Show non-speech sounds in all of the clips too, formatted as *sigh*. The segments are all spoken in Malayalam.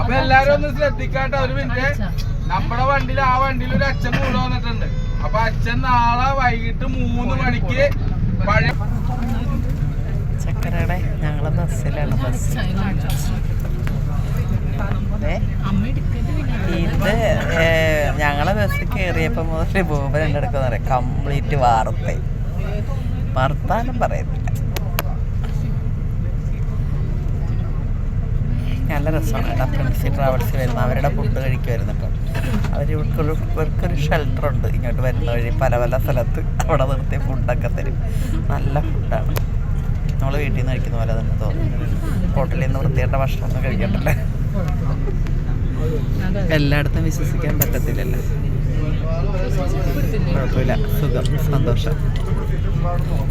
അപ്പൊ എല്ലാരും ഒന്ന് ശ്രദ്ധിക്കാട്ടോ ഒരു മിനിറ്റ്. നമ്മുടെ വണ്ടിയിൽ ആ വണ്ടിയിൽ ഒരു അച്ഛൻ കൂടെ വന്നിട്ടുണ്ട്. അപ്പൊ അച്ഛൻ നാളെ വൈകിട്ട് മൂന്ന് മണിക്ക് പഴയ ചക്കരയുടെ ഞങ്ങൾ ബസ്സിലാണ് ബസ്? ഇത് ഞങ്ങളെ ബസ് കയറിയപ്പോൾ മുതൽ ഭൂപൻ പറയാം കംപ്ലീറ്റ് വാർത്ത. വർത്താനം പറയുന്നില്ല. നല്ല രസമാണ് കേട്ടോ. ഫ്രണ്ട്സി ട്രാവൽസ് വരുന്ന അവരുടെ ഫുഡ് കഴിക്കുമായിരുന്നു കേട്ടോ അവർ ഇവർക്കൊരു ഇവർക്കൊരു ഷെൽട്ടർ ഉണ്ട്. ഇങ്ങോട്ട് വരുന്ന വഴി പല പല സ്ഥലത്ത് അവിടെ നിർത്തി ഫുഡൊക്കെ തരും. നല്ല ഫുഡാണ് നമ്മൾ വീട്ടിൽ നിന്ന് കഴിക്കുന്ന പോലെ തന്നെ തോന്നുന്നു ഹോട്ടലിൽ നിന്ന് വൃത്തിയായിട്ട ഭക്ഷണമൊന്നും കഴിക്കണ്ടല്ലേ എല്ലായിടത്തും വിശ്വസിക്കാൻ പറ്റത്തില്ലല്ലോ. കുഴപ്പമില്ല. സുഖം സന്തോഷം.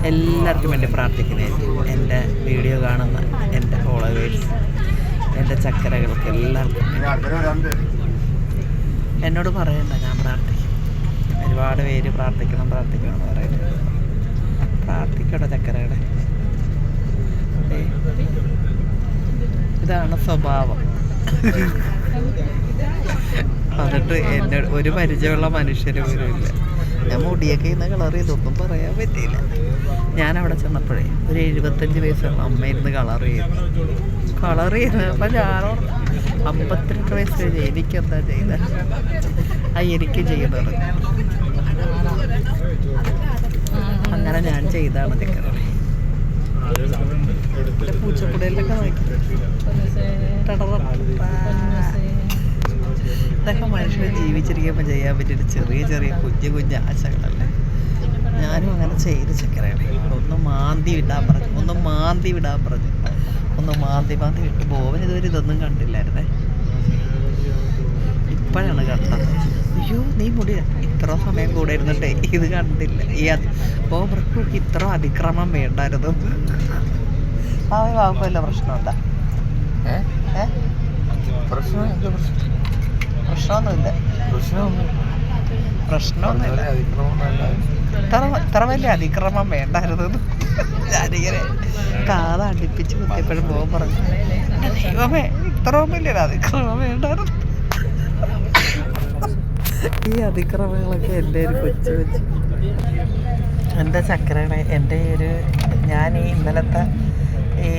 എല്ലാവർക്കും വേണ്ടി പ്രാർത്ഥിക്കുന്നതായിരിക്കും. എന്റെ വീഡിയോ കാണുന്ന എന്റെ ഫോളോവേഴ്സ് എന്റെ ചക്കരകൾക്ക് എല്ലാവർക്കും. എന്നോട് പറയണ്ട ഞാൻ പ്രാർത്ഥിക്കും. ഒരുപാട് പേര് പ്രാർത്ഥിക്കണം പ്രാർത്ഥിക്കണം എന്ന് പറയുന്നത് പ്രാർത്ഥിക്കട്ടെ ചക്കരയുടെ ഏ, ഇതാണ് സ്വഭാവം. എന്നിട്ട് *laughs* എന്നെ ഒരു പരിചയമുള്ള മനുഷ്യരും ഇല്ല. ഞാൻ മുടിയൊക്കെ ഇന്ന് കളർ ചെയ്തൊന്നും പറയാൻ പറ്റിയില്ല. ഞാൻ അവിടെ ചെന്നപ്പോഴേ ഒരു എഴുപത്തഞ്ച് വയസ്സുള്ള അമ്മ ഇരുന്ന് കളർ ചെയ്തു. കളർ ചെയ്ത്. അപ്പം ഞാനോ അമ്പത്തിരണ്ട് വയസ്സ് കഴിഞ്ഞ് എനിക്കെന്താ ചെയ്ത? ആ എനിക്ക് ചെയ്യുന്നത് അങ്ങനെ ഞാൻ ചെയ്താണ് നിൽക്കുന്നത് പൂച്ചക്കുടയിലൊക്കെ നോക്കി. ഇതൊക്കെ മനുഷ്യർ ജീവിച്ചിരിക്കുമ്പോൾ ചെയ്യാൻ പറ്റിയൊരു ചെറിയ ചെറിയ കുഞ്ഞു കുഞ്ഞു ആശകളല്ലേ? ഞാനും അങ്ങനെ ചെയ്ത് ചെക്കറയാണ് ഒന്ന് മാന്തി വിടാൻ പറഞ്ഞു. ഒന്ന് മാന്തി വിടാൻ പറഞ്ഞു. ഒന്ന് മാന്തി മാന്തി വിട്ട്. ബോവൻ ഇതുവരെ ഇതൊന്നും കണ്ടില്ലായിരുന്നേ. ഇപ്പോഴാണ് കണ്ടത്. അയ്യോ നീ മുടി ഇത്ര സമയം കൂടെ ഇരുന്നിട്ടേ ഇത് കണ്ടില്ല. ഈ അത് ഓവർക്ക് ഇത്ര അതിക്രമം വേണ്ടായിരുന്നു. ആ കുഴപ്പമില്ല പ്രശ്നമുണ്ടോ? ഏ? പ്രശ്നമൊന്നുമില്ല. പ്രശ്നമൊന്നുമില്ല. ഇത്ര വലിയ അതിക്രമം വേണ്ടായിരുന്നു ഞാനിങ്ങനെ കാത കുത്തിയപ്പോഴും പോകാൻ പറഞ്ഞു ദൈവമേ ഇത്ര വലിയ അതിക്രമം വേണ്ടായിരുന്നു. ഈ അതിക്രമങ്ങളൊക്കെ എന്റെ ഒരു കൊച്ചു കൊച്ചു. എന്റെ ചക്രയുടെ എന്റെ ഒരു ഞാൻ ഈ ഇന്നലത്തെ ഈ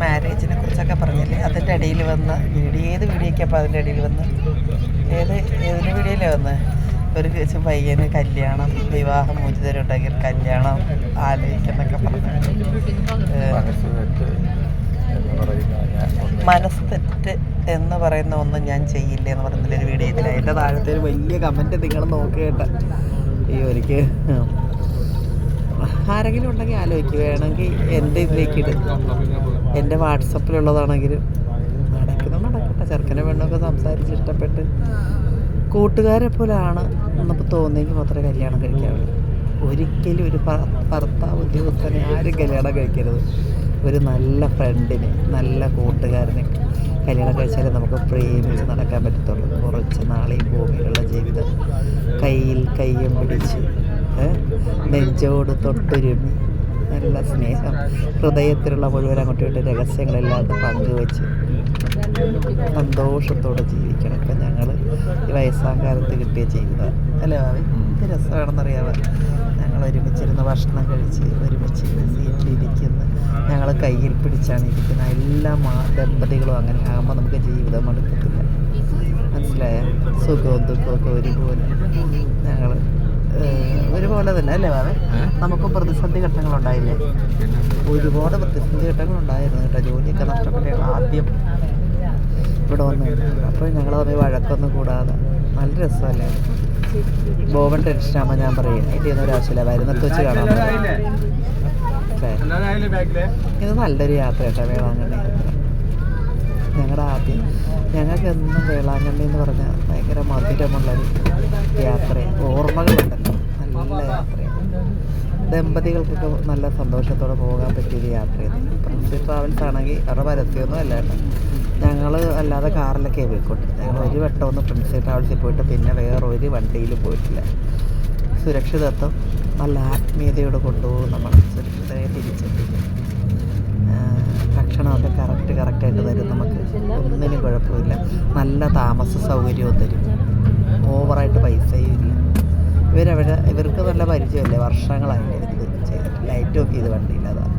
മാരേജിനെ കുറിച്ചൊക്കെ പറഞ്ഞില്ലേ അതിന്റെ ഇടയിൽ വന്ന് വീഡിയോ ഏത് വീഡിയോയ്ക്ക് അപ്പോൾ അതിന്റെ ഇടയിൽ വന്ന്? ഏത് ഏതിന്റെ വീഡിയോയിലാണ് വന്ന്? ഒരു പയ്യന് കല്യാണം വിവാഹം മോചിതരുണ്ടെങ്കിൽ കല്യാണം ആലോചിക്കുന്നൊക്കെ പറഞ്ഞു. മനസ്സ് തെറ്റ് എന്ന് പറയുന്ന ഒന്നും ഞാൻ ചെയ്യില്ല എന്ന് പറയുന്ന ഒരു വീഡിയോ ഇതിൽ അതിന്റെ താഴത്തെ ഒരു വലിയ കമന്റ് നിങ്ങൾ നോക്കിയിട്ട് ഈ എനിക്ക് ആരെങ്കിലും ഉണ്ടെങ്കിൽ ആലോചിക്കുക വേണമെങ്കിൽ എന്റെ ഇതിലേക്ക് ഇടും. എന്റെ വാട്സപ്പിലുള്ളതാണെങ്കിലും ചെറുക്കനെ പെണ്ണൊക്കെ സംസാരിച്ച് ഇഷ്ടപ്പെട്ട് കൂട്ടുകാരെ പോലെയാണ് നമുക്ക് തോന്നിയെങ്കിൽ മാത്രമേ കല്യാണം കഴിക്കാവുള്ളൂ. ഒരിക്കലും ഒരു ഭർത്താവ് ഉദ്യോഗസ്ഥനെ ആരും കല്യാണം കഴിക്കരുത്. ഒരു നല്ല ഫ്രണ്ടിനെ നല്ല കൂട്ടുകാരനെ കല്യാണം കഴിച്ചാലേ നമുക്ക് പ്രേമിച്ച് നടക്കാൻ പറ്റത്തുള്ളൂ. കുറച്ച് നാളെ ഈ ഭൂമിയിലുള്ള ജീവിതം കയ്യിൽ കയ്യും പിടിച്ച് നെഞ്ചോട് തൊട്ടുരുമി നല്ല സ്നേഹം ഹൃദയത്തിലുള്ള മുഴുവൻ അങ്ങോട്ടും ഇട്ട് രഹസ്യങ്ങളില്ലാതെ പങ്കുവെച്ച് സന്തോഷത്തോടെ ജീവിക്കണം. ഇപ്പം ഞങ്ങൾ ഈ വയസ്സാം കാലത്ത് കിട്ടിയ ജീവിതം. അല്ലേ ഭാവി? എന്ത് രസമാണെന്നറിയാമോ ഞങ്ങൾ ഒരുമിച്ചിരുന്ന് ഭക്ഷണം കഴിച്ച് ഒരുമിച്ച് സീറ്റിലിരിക്കുന്ന ഞങ്ങൾ കയ്യിൽ പിടിച്ചാണ് ഇരിക്കുന്നത്. എല്ലാ മാ ദമ്പതികളും അങ്ങനെ ആകുമ്പോൾ നമുക്ക് ജീവിതം മടുക്കത്തില്ല മനസ്സിലായ? സുഖവും ദുഃഖമൊക്കെ ഒരുപോലെ. ഞങ്ങൾ ഒരുപോലെ തന്നെ അല്ലേ ഭാവി? നമുക്കും പ്രതിസന്ധി ഘട്ടങ്ങളുണ്ടായില്ലേ? ഒരുപാട് പ്രതിസന്ധി ഘട്ടങ്ങളുണ്ടായിരുന്നു കേട്ടോ. ജോലിയൊക്കെ നഷ്ടപ്പെട്ടാണ് ആദ്യം ഇവിടെ വന്ന് അപ്പോൾ ഞങ്ങൾ തമ്മിൽ വഴക്കൊന്നും കൂടാതെ നല്ല രസമല്ലേ? ബോബൻ ടെൻഷനാകുമ്പോൾ ഞാൻ പറയും ഒന്നും ഒരു ആവശ്യമില്ല വരുന്നിടത്ത് വെച്ച് കാണാൻ ഇത് നല്ലൊരു യാത്ര കേട്ടോ വേളാങ്കണ്ണി. യാത്ര ഞങ്ങളുടെ ആദ്യം ഞങ്ങൾക്ക് എന്നും വേളാങ്കണ്ണി എന്ന് പറഞ്ഞാൽ ഭയങ്കര മധുരമുള്ളൊരു യാത്രയാണ് ഓർമ്മകളുണ്ടല്ലോ നല്ല യാത്രയാണ് ദമ്പതികൾക്കൊക്കെ നല്ല സന്തോഷത്തോടെ പോകാൻ പറ്റിയൊരു യാത്രയാണ് പ്രിൻസി ട്രാവൽസ് ആണെങ്കിൽ അവരുടെ പരസ്യമൊന്നും അല്ല കേട്ടോ. ഞങ്ങൾ അല്ലാതെ കാറിലൊക്കെ പോയിക്കോട്ടെ. ഞങ്ങൾ ഒരു വട്ടം ഒന്ന് പ്രിൻസി ട്രാവൽസിൽ പോയിട്ട് പിന്നെ വേറെ ഒരു വണ്ടിയിലും പോയിട്ടില്ല. സുരക്ഷിതത്വം നല്ല ആത്മീയതയോട് കൊണ്ടുപോകും നമ്മൾ സുരക്ഷിതരെ തിരിച്ചെത്തിക്കും ആ, ഭക്ഷണമൊക്കെ കറക്റ്റ് കറക്റ്റായിട്ട് തരും നമുക്ക്. ഒന്നിനും കുഴപ്പമില്ല. നല്ല താമസ സൗകര്യവും തരും. ഓവറായിട്ട് പൈസയും ഇല്ല. ഇവരവിടെ ഇവർക്ക് നല്ല പരിചയമല്ലേ? വർഷങ്ങളായിട്ട് ഇത് ചെയ്തിട്ട്. ലൈറ്റ് ഓഫ് ചെയ്ത് വണ്ടിയില്ലാതാണ്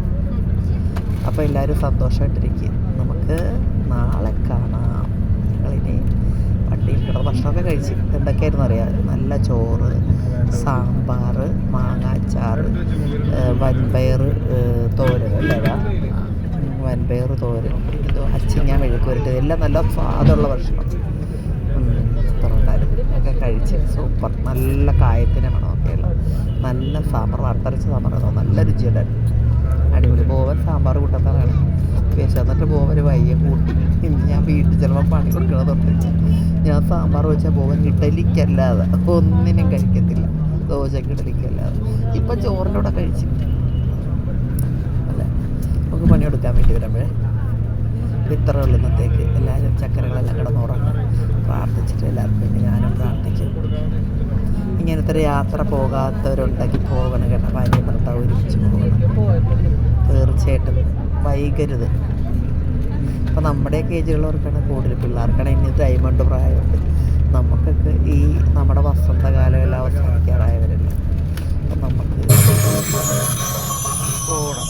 അപ്പോൾ എല്ലാവരും സന്തോഷമായിട്ടിരിക്കും നമുക്ക് നാളെ കാണാം. ഞങ്ങളിനി വണ്ടിയിൽ കിടന്ന് ഭക്ഷണമൊക്കെ കഴിച്ച്. എന്തൊക്കെയായിരുന്നു അറിയാം? നല്ല ചോറ് സാമ്പാർ മാങ്ങാച്ചാറ് ഏഹ് വൻപയർ തോരൻ അല്ലേടാ വൻപയർ തോരൻ എന്തോ അച്ചിങ്ങ മെഴുക്ക് എല്ലാം നല്ല സ്വാദുള്ള ഭക്ഷണം. കഴിച്ച് സൂപ്പർ. നല്ല കായത്തിന് മണമൊക്കെയുള്ള നല്ല സാമ്പാർ വട്ടരച്ച സാമ്പാർ നല്ല രുചിയുണ്ടായിരുന്നു അടിപൊളി. ബോവൻ സാമ്പാർ കൂട്ടത്താണ് വിശന്നിട്ട് പോവൻ വയ്യ കൂട്ടി. ഇന്ന് ഞാൻ വീട്ടിൽ ചിലപ്പോൾ പണി കൊടുക്കണത് തൊട്ടിട്ട് ഞാൻ സാമ്പാർ വെച്ചാൽ ബോവൻ ഇഡലിക്കല്ലാതെ ഒന്നിനും കഴിക്കത്തില്ല. ദോശക്ക് ഇഡലിക്കല്ലാതെ. ഇപ്പം ചോറിന്റെ കഴിച്ചു. അല്ലേ? നമുക്ക് പണിയെടുക്കാൻ വേണ്ടി വരുമ്പോഴേ ഇത്ര ഉള്ളത്തേക്ക് എല്ലാവരും ചക്കരകളെല്ലാം കിടന്നുറങ്ങും പ്രാർത്ഥിച്ചിട്ട് എല്ലാവർക്കും വേണ്ടി ഞാനും പ്രാർത്ഥിക്കും ഓരോരുത്തർ യാത്ര പോകാത്തവരുണ്ടെങ്കിൽ പോകണം കേട്ടോ. ഭാര്യ ഭർത്താവ് ഒരുമിച്ച് പോകണം. തീർച്ചയായിട്ടും വൈകരുത്. അപ്പം നമ്മുടെയൊക്കെ ഏജിലുള്ളവർക്കാണ് കൂടുതൽ പിള്ളേർക്കാണ് ഇനി ഡയമണ്ട് പ്രായമുണ്ട്. നമുക്കൊക്കെ ഈ നമ്മുടെ വസന്തകാലമെല്ലാം അവസാനിക്കാറായവരല്ല. അപ്പം നമുക്ക് പോകണം